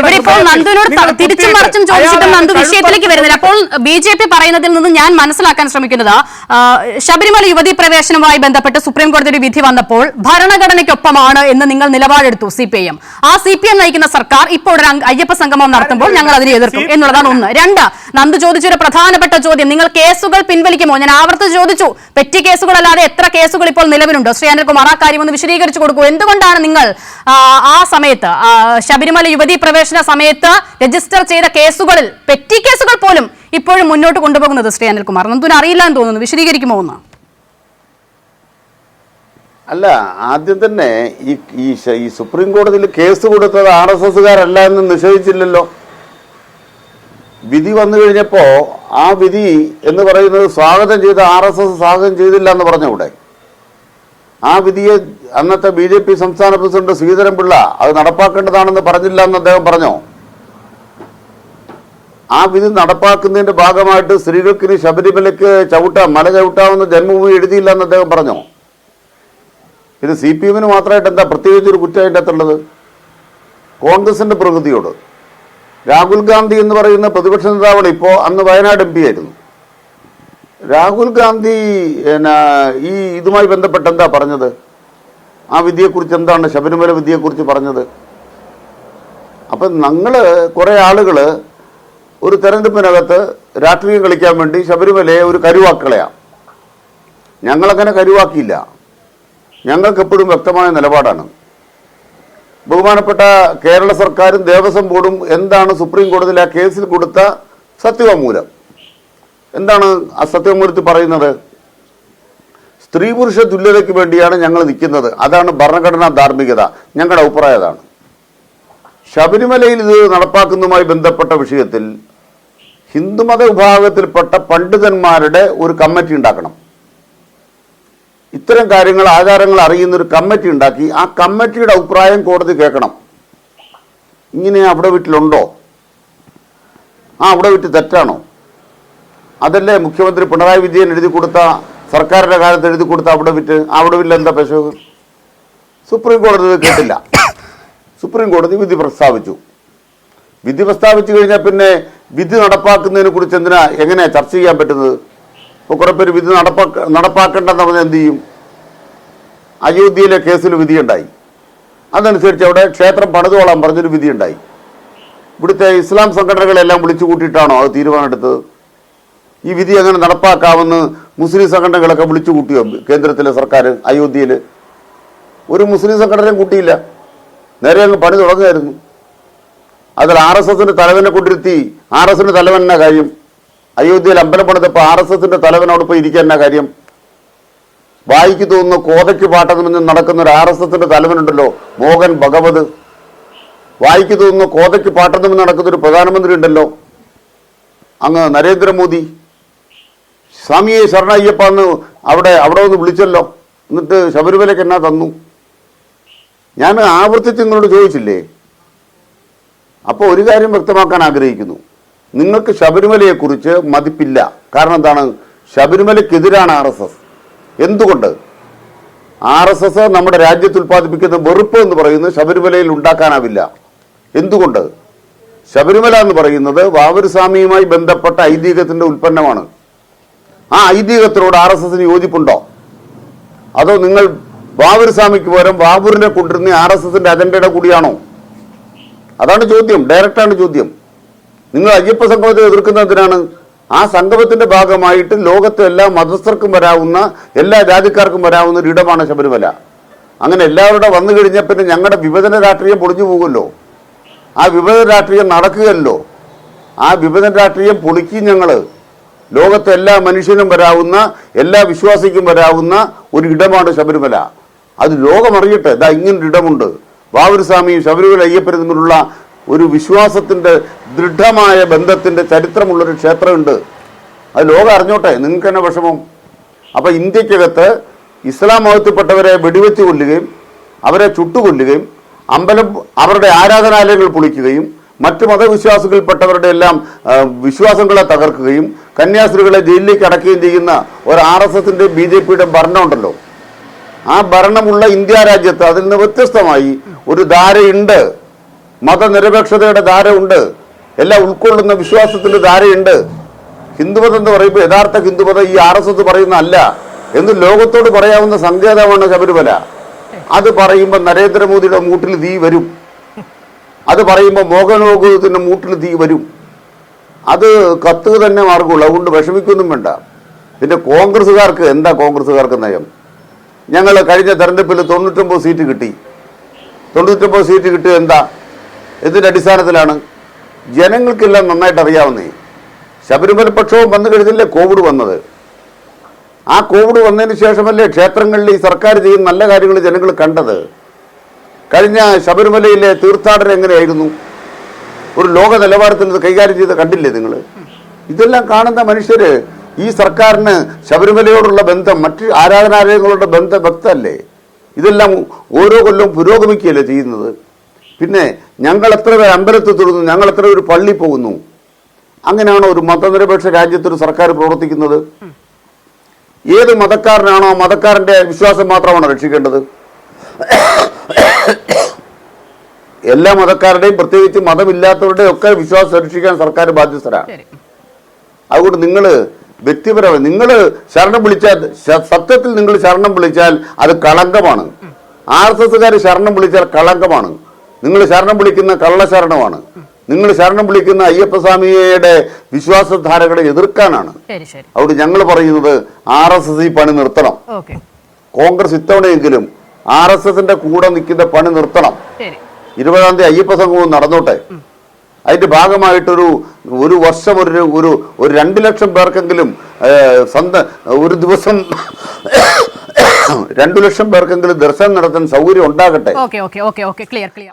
ഇവരിപ്പോൾ നന്ദുവിനോട് തിരിച്ചും മറിച്ചും ചോദിച്ചിട്ടും നന്ദു വിഷയത്തിലേക്ക് വരുന്നില്ല. അപ്പോൾ ബി ജെ പി പറയുന്നതിൽ നിന്ന് ഞാൻ മനസ്സിലാക്കാൻ ശ്രമിക്കുന്നത് ശബരിമല യുവതി പ്രവേശനവുമായി ബന്ധപ്പെട്ട് സുപ്രീം കോടതിയുടെ വിധി വന്നപ്പോൾ ഭരണഘടനയ്ക്കൊപ്പമാണ് എന്ന് നിങ്ങൾ നിലപാടെടുത്തു സി പി ഐ എം. ആ സി പി എം നയിക്കുന്ന സർക്കാർ ഇപ്പോൾ ഒരു അയ്യപ്പ സംഗമം നടത്തുമ്പോൾ ഞങ്ങൾ അതിനെ എതിർക്കും എന്നുള്ളതാണ് ഒന്ന്. രണ്ട് നന്ദു ചോദിച്ചൊരു പ്രധാനപ്പെട്ട ചോദ്യം. നിങ്ങൾ കേസുകൾ പിൻവലിക്കുമോ? ഞാൻ ആവർത്തി ചോദിച്ചു. പെറ്റി കേസുകളല്ലാതെ എത്ര കേസുകൾ ഇപ്പോൾ നിലവിലുണ്ട്? ശ്രീ അനിൽകുമാർ ആ കാര്യം ഒന്ന് വിശദീകരിച്ചു കൊടുക്കൂ. എന്തുകൊണ്ടാണ് നിങ്ങൾ ആ, സമയത്ത് ആ, ശബരിമല യുവതി പ്രവേശന സമയത്ത് രജിസ്റ്റർ ചെയ്ത കേസുകളിൽ പെറ്റി കേസുകൾ പോലും ഇപ്പോഴും മുന്നോട്ട് കൊണ്ടുപോകുന്നത് ശ്രീ അനിൽകുമാർ. നന്ദുവിന് അറിയില്ല എന്ന് തോന്നുന്നു. വിശദീകരിക്കുമോ എന്ന് അല്ല ആദ്യം തന്നെ ഈ ഈ സുപ്രീം കോടതിയിൽ കേസ് കൊടുത്തത് ആർ എസ് എസ്സുകാരല്ല എന്ന് നിഷേധിച്ചില്ലല്ലോ. വിധി വന്നു കഴിഞ്ഞപ്പോ ആ വിധി എന്ന് പറയുന്നത് സ്വാഗതം ചെയ്ത് ആർ എസ് എസ് സ്വാഗതം ചെയ്തില്ല എന്ന് പറഞ്ഞു ഇവിടെ ആ വിധിയെ അന്നത്തെ ബി ജെ പി സംസ്ഥാന പ്രസിഡന്റ് ശ്രീധരൻപിള്ള അത് നടപ്പാക്കേണ്ടതാണെന്ന് പറഞ്ഞില്ല എന്ന് അദ്ദേഹം പറഞ്ഞോ? ആ വിധി നടപ്പാക്കുന്നതിന്റെ ഭാഗമായിട്ട് സ്ത്രീകൾക്ക് ഇനി ശബരിമലയ്ക്ക് ചവിട്ടാം മല ചവിട്ടാമെന്ന് ജന്മഭൂമി എഴുതിയില്ല എന്ന് അദ്ദേഹം പറഞ്ഞോ? ഇത് സി പി എമ്മിന് മാത്രമായിട്ട് എന്താ പ്രത്യേകിച്ച് ഒരു കുറ്റം അതിന്റെ അകത്തുള്ളത് കോൺഗ്രസിന്റെ പ്രകൃതിയോട്. രാഹുൽ ഗാന്ധി എന്ന് പറയുന്ന പ്രതിപക്ഷ നേതാവാണ് ഇപ്പോൾ അന്ന് വയനാട് എം പി ആയിരുന്നു. രാഹുൽ ഗാന്ധി എന്നാ, ഈ ഇതുമായി ബന്ധപ്പെട്ട് എന്താ പറഞ്ഞത്? ആ വിധിയെക്കുറിച്ച് എന്താണ് ശബരിമല വിധിയെക്കുറിച്ച് പറഞ്ഞത്? അപ്പം ഞങ്ങൾ കുറേ ആളുകൾ ഒരു തെരഞ്ഞെടുപ്പിനകത്ത് രാഷ്ട്രീയം കളിക്കാൻ വേണ്ടി ശബരിമലയെ ഒരു കരുവാക്കളയാണ് ഞങ്ങളങ്ങനെ കരുവാക്കിയില്ല. ഞങ്ങൾക്ക് എപ്പോഴും വ്യക്തമായ നിലപാടാണ്. ബഹുമാനപ്പെട്ട കേരള സർക്കാരും ദേവസ്വം ബോർഡും എന്താണ് സുപ്രീം കോടതിയിൽ ആ കേസിൽ കൊടുത്ത സത്യവാങ്മൂലം? എന്താണ് അസത്യമൂർത്തി പറയുന്നത്? സ്ത്രീ പുരുഷ തുല്യതയ്ക്ക് വേണ്ടിയാണ് ഞങ്ങൾ നിൽക്കുന്നത്. അതാണ് ഭരണഘടനാ ധാർമ്മികത. ഞങ്ങളുടെ അഭിപ്രായം അതാണ്. ശബരിമലയിൽ ഇത് നടപ്പാക്കുന്നതുമായി ബന്ധപ്പെട്ട വിഷയത്തിൽ ഹിന്ദുമത വിഭാഗത്തിൽപ്പെട്ട പണ്ഡിതന്മാരുടെ ഒരു കമ്മിറ്റി ഉണ്ടാക്കണം. ഇത്തരം കാര്യങ്ങൾ ആചാരങ്ങൾ അറിയുന്ന ഒരു കമ്മിറ്റി ഉണ്ടാക്കി ആ കമ്മിറ്റിയുടെ അഭിപ്രായം കോടതി കേൾക്കണം. ഇങ്ങനെ അവിടെ വീട്ടിലുണ്ടോ? ആ അവിടെ വീട്ടിൽ തെറ്റാണോ? അതല്ലേ മുഖ്യമന്ത്രി പിണറായി വിജയൻ എഴുതി കൊടുത്ത സർക്കാരിന്റെ കാലത്ത് എഴുതി കൊടുത്ത അവിടെ വിറ്റ് അവിടെ വില്ല എന്താ സുപ്രീം കോടതി കേട്ടില്ല. സുപ്രീം കോടതി വിധി പ്രസ്താവിച്ചു. വിധി പ്രസ്താവിച്ചു കഴിഞ്ഞാൽ പിന്നെ വിധി നടപ്പാക്കുന്നതിനെ കുറിച്ച് എന്തിനാ എങ്ങനെയാ ചർച്ച ചെയ്യാൻ പറ്റുന്നത്? ഇപ്പോൾ കുറെ പേര് വിധി നടപ്പാക്ക നടപ്പാക്കേണ്ടെന്ന് പറഞ്ഞാൽ എന്ത് ചെയ്യും? അയോധ്യയിലെ കേസിൽ വിധിയുണ്ടായി. അതനുസരിച്ച് അവിടെ ക്ഷേത്രം പണിതുകൊള്ളാൻ പറഞ്ഞൊരു വിധിയുണ്ടായി. ഇവിടുത്തെ ഇസ്ലാം സംഘടനകളെല്ലാം വിളിച്ചു കൂട്ടിയിട്ടാണോ അത് തീരുമാനമെടുത്തത്? ഈ വിധി അങ്ങനെ നടപ്പാക്കാമെന്ന് മുസ്ലിം സംഘടനകളൊക്കെ വിളിച്ചു കൂട്ടിയോ കേന്ദ്രത്തിലെ സർക്കാർ അയോധ്യയിൽ ഒരു മുസ്ലിം സംഘടനയും കൂട്ടിയില്ല. നേരെ അങ്ങ് പണി തുടങ്ങുമായിരുന്നു അതിൽ ആർ എസ് എസിന്റെ തലവനെ കൊണ്ടിരുത്തി ആർ എസിന്റെ തലവൻ എന്നാ കാര്യം? അയോധ്യയിൽ അമ്പലം പണിതപ്പോൾ ആർ എസ് എസിന്റെ തലവനോട് പോയി ഇരിക്കാൻ എന്നാ കാര്യം? വായിക്ക് തോന്നുന്ന കോതയ്ക്ക് പാട്ടമെന്ന് നടക്കുന്ന ഒരു ആർ എസ് എസിന്റെ തലവനുണ്ടല്ലോ മോഹൻ ഭഗവത്. വായിക്ക് തോന്നുന്ന കോതയ്ക്ക് പാട്ടമെന്ന് നടക്കുന്ന ഒരു പ്രധാനമന്ത്രി ഉണ്ടല്ലോ അങ്ങ് നരേന്ദ്രമോദി. സ്വാമിയെ ശരണയ്യപ്പ അവിടെ അവിടെ ഒന്ന് വിളിച്ചല്ലോ. എന്നിട്ട് ശബരിമലയ്ക്ക് എന്നാ തന്നു? ഞാൻ ആവർത്തിച്ച് നിങ്ങളോട് ചോദിച്ചില്ലേ? അപ്പോൾ ഒരു കാര്യം വ്യക്തമാക്കാൻ ആഗ്രഹിക്കുന്നു. നിങ്ങൾക്ക് ശബരിമലയെക്കുറിച്ച് മതിപ്പില്ല. കാരണം എന്താണ്? ശബരിമലയ്ക്കെതിരാണ് ആർ എസ് എസ്. എന്തുകൊണ്ട്? ആർ എസ് എസ് നമ്മുടെ രാജ്യത്ത് ഉൽപ്പാദിപ്പിക്കുന്ന വെറുപ്പ് എന്ന് പറയുന്നത് ശബരിമലയിൽ ഉണ്ടാക്കാനാവില്ല. എന്തുകൊണ്ട്? ശബരിമല എന്ന് പറയുന്നത് വാവൂർസ്വാമിയുമായി ബന്ധപ്പെട്ട ഐതിഹ്യത്തിന്റെ ഉൽപ്പന്നമാണ്. ആ ഐതിഹ്യത്തിനോട് ആർ എസ് എസിന് യോജിപ്പുണ്ടോ? അതോ നിങ്ങൾ വാവൂർസ്വാമിക്ക് പകരം ബാബുറിനെ കൊണ്ടിരുന്ന ആർ എസ് എസിന്റെ അജണ്ടയുടെ കൂടിയാണോ? അതാണ് ചോദ്യം ഡയറക്റ്റാണ് ചോദ്യം. നിങ്ങൾ അയ്യപ്പ സംഗമത്തെ എതിർക്കുന്നതിനാണ് ആ സംഗമത്തിന്റെ ഭാഗമായിട്ട് ലോകത്തെ എല്ലാ മതസ്ഥർക്കും വരാവുന്ന എല്ലാ ജാതിക്കാർക്കും വരാവുന്ന ഒരു ഇടമാണ് ശബരിമല. അങ്ങനെ എല്ലാവരുടെ വന്നു കഴിഞ്ഞാൽ പിന്നെ ഞങ്ങളുടെ വിഭജന രാഷ്ട്രീയം പൊളിഞ്ഞു പോകുമല്ലോ. ആ വിഭജന രാഷ്ട്രീയം നടക്കുകയല്ലോ. ആ വിഭജന രാഷ്ട്രീയം പൊളിക്കും ഞങ്ങൾ. ലോകത്തെ എല്ലാ മനുഷ്യനും വരാവുന്ന എല്ലാ വിശ്വാസിക്കും വരാവുന്ന ഒരു ഇടമാണ് ശബരിമല. അത് ലോകമറിയട്ടെ ഇതാ ഇങ്ങനൊരു ഇടമുണ്ട്. വാവൂർസ്വാമിയും ശബരിമല അയ്യപ്പനും തമ്മിലുള്ള ഒരു വിശ്വാസത്തിന്റെ ദൃഢമായ ബന്ധത്തിന്റെ ചരിത്രമുള്ളൊരു ക്ഷേത്രമുണ്ട്. അത് ലോകം അറിഞ്ഞോട്ടെ. നിങ്ങൾക്ക് തന്നെ വിഷമം. അപ്പൊ ഇന്ത്യക്കകത്ത് ഇസ്ലാം മതത്തിൽപ്പെട്ടവരെ വെടിവെച്ച് കൊല്ലുകയും അവരെ ചുട്ടുകൊല്ലുകയും അമ്പലം അവരുടെ ആരാധനാലയങ്ങൾ പൊളിക്കുകയും മറ്റ് മതവിശ്വാസികൾപ്പെട്ടവരുടെ എല്ലാം വിശ്വാസങ്ങളെ തകർക്കുകയും കന്യാസ്ത്രീകളെ ജയിലിലേക്ക് അടക്കുകയും ചെയ്യുന്ന ഒരു ആർ എസ് എസിന്റെ ബി ജെ പിയുടെ ഭരണമുണ്ടല്ലോ. ആ ഭരണമുള്ള ഇന്ത്യ രാജ്യത്ത് അതിൽ നിന്ന് വ്യത്യസ്തമായി ഒരു ധാരയുണ്ട്. മതനിരപേക്ഷതയുടെ ധാര ഉണ്ട് എല്ലാം ഉൾക്കൊള്ളുന്ന വിശ്വാസത്തിന്റെ ധാരയുണ്ട്. ഹിന്ദുമതം എന്ന് പറയുമ്പോൾ യഥാർത്ഥ ഹിന്ദുമതം ഈ ആർ എസ് എസ് പറയുന്ന അല്ല എന്ന് ലോകത്തോട് പറയാവുന്ന സങ്കേതമാണ് ശബരിമല. അത് പറയുമ്പോൾ നരേന്ദ്രമോദിയുടെ മൂട്ടിൽ തീ വരും. അത് പറയുമ്പോൾ മോഹനോഗത്തിന്റെ മൂട്ടിൽ തീ വരും. അത് കത്തുക തന്നെ മാർഗമുള്ളൂ. അതുകൊണ്ട് വിഷമിക്കൊന്നും വേണ്ട. പിന്നെ കോൺഗ്രസ്സുകാർക്ക് എന്താ കോൺഗ്രസ്സുകാർക്ക് നയം? ഞങ്ങൾ കഴിഞ്ഞ തെരഞ്ഞെടുപ്പിൽ തൊണ്ണൂറ്റൊമ്പത് സീറ്റ് കിട്ടി. തൊണ്ണൂറ്റൊമ്പത് സീറ്റ് കിട്ടിയത് എന്താ? എന്തിന്റെ അടിസ്ഥാനത്തിലാണ്? ജനങ്ങൾക്കെല്ലാം നന്നായിട്ട് അറിയാവുന്നേ. ശബരിമല പക്ഷവും വന്നു കഴിഞ്ഞില്ലേ കോവിഡ് വന്നത്? ആ കോവിഡ് വന്നതിന് ശേഷമല്ലേ ക്ഷേത്രങ്ങളിൽ ഈ സർക്കാർ ചെയ്യുന്ന നല്ല കാര്യങ്ങൾ ജനങ്ങൾ കണ്ടത്? കഴിഞ്ഞ ശബരിമലയിലെ തീർത്ഥാടനം എങ്ങനെയായിരുന്നു? ഒരു ലോക നിലവാരത്തിൽ കൈകാര്യം ചെയ്ത് കണ്ടില്ലേ നിങ്ങൾ ഇതെല്ലാം കാണുന്ന മനുഷ്യര് ഈ സർക്കാരിന് ശബരിമലയോടുള്ള ബന്ധം മറ്റ് ആരാധനാലയങ്ങളുടെ ബന്ധം വ്യക്തമല്ലേ? ഇതെല്ലാം ഓരോ കൊല്ലവും പുരോഗമിക്കുകയല്ലേ ചെയ്യുന്നത്? പിന്നെ ഞങ്ങൾ എത്ര പേർ അമ്പലത്തിൽ തൊടുന്നു ഞങ്ങൾ എത്ര പേര് പള്ളി പോകുന്നു? അങ്ങനെയാണോ ഒരു മതനിരപേക്ഷ രാജ്യത്തൊരു സർക്കാർ പ്രവർത്തിക്കുന്നത്? ഏത് മതക്കാരനാണോ മതക്കാരന്റെ വിശ്വാസം മാത്രമാണോ രക്ഷിക്കേണ്ടത്? എല്ലാ മതക്കാരുടെയും പ്രത്യേകിച്ച് മതമില്ലാത്തവരുടെയും ഒക്കെ വിശ്വാസം സംരക്ഷിക്കാൻ സർക്കാർ ബാധ്യസ്ഥരാണ് അതുകൊണ്ട് നിങ്ങൾ വ്യക്തിപരമായി നിങ്ങൾ ശരണം വിളിച്ചാൽ സത്യത്തിൽ നിങ്ങൾ ശരണം വിളിച്ചാൽ അത് കളങ്കമാണ്. ആർ എസ് എസ്സുകാർ ശരണം വിളിച്ചാൽ കളങ്കമാണ്. നിങ്ങൾ ശരണം വിളിക്കുന്ന കള്ളശരണമാണ്. നിങ്ങൾ ശരണം വിളിക്കുന്ന അയ്യപ്പസ്വാമിയുടെ വിശ്വാസധാരകളെ എതിർക്കാനാണ്. അവിടെ ഞങ്ങൾ പറയുന്നത് ആർ എസ് എസ് ഈ പണി നിർത്തണം. കോൺഗ്രസ് ഇത്തവണയെങ്കിലും ആർ എസ് എസിന്റെ കൂടെ നിൽക്കുന്ന പണി നിർത്തണം. ഇരുപതാം തീയതി അയ്യപ്പ സംഘവും നടന്നോട്ടെ അതിന്റെ ഭാഗമായിട്ടൊരു ഒരു വർഷം ഒരു ഒരു ഒരു രണ്ട് ലക്ഷം പേർക്കെങ്കിലും സ്വന്ത സ്വന്തം ഒരു ദിവസം രണ്ടു ലക്ഷം പേർക്കെങ്കിലും ദർശനം നടത്താൻ സൗകര്യം ഉണ്ടാകട്ടെ. Okay okay okay okay clear clear.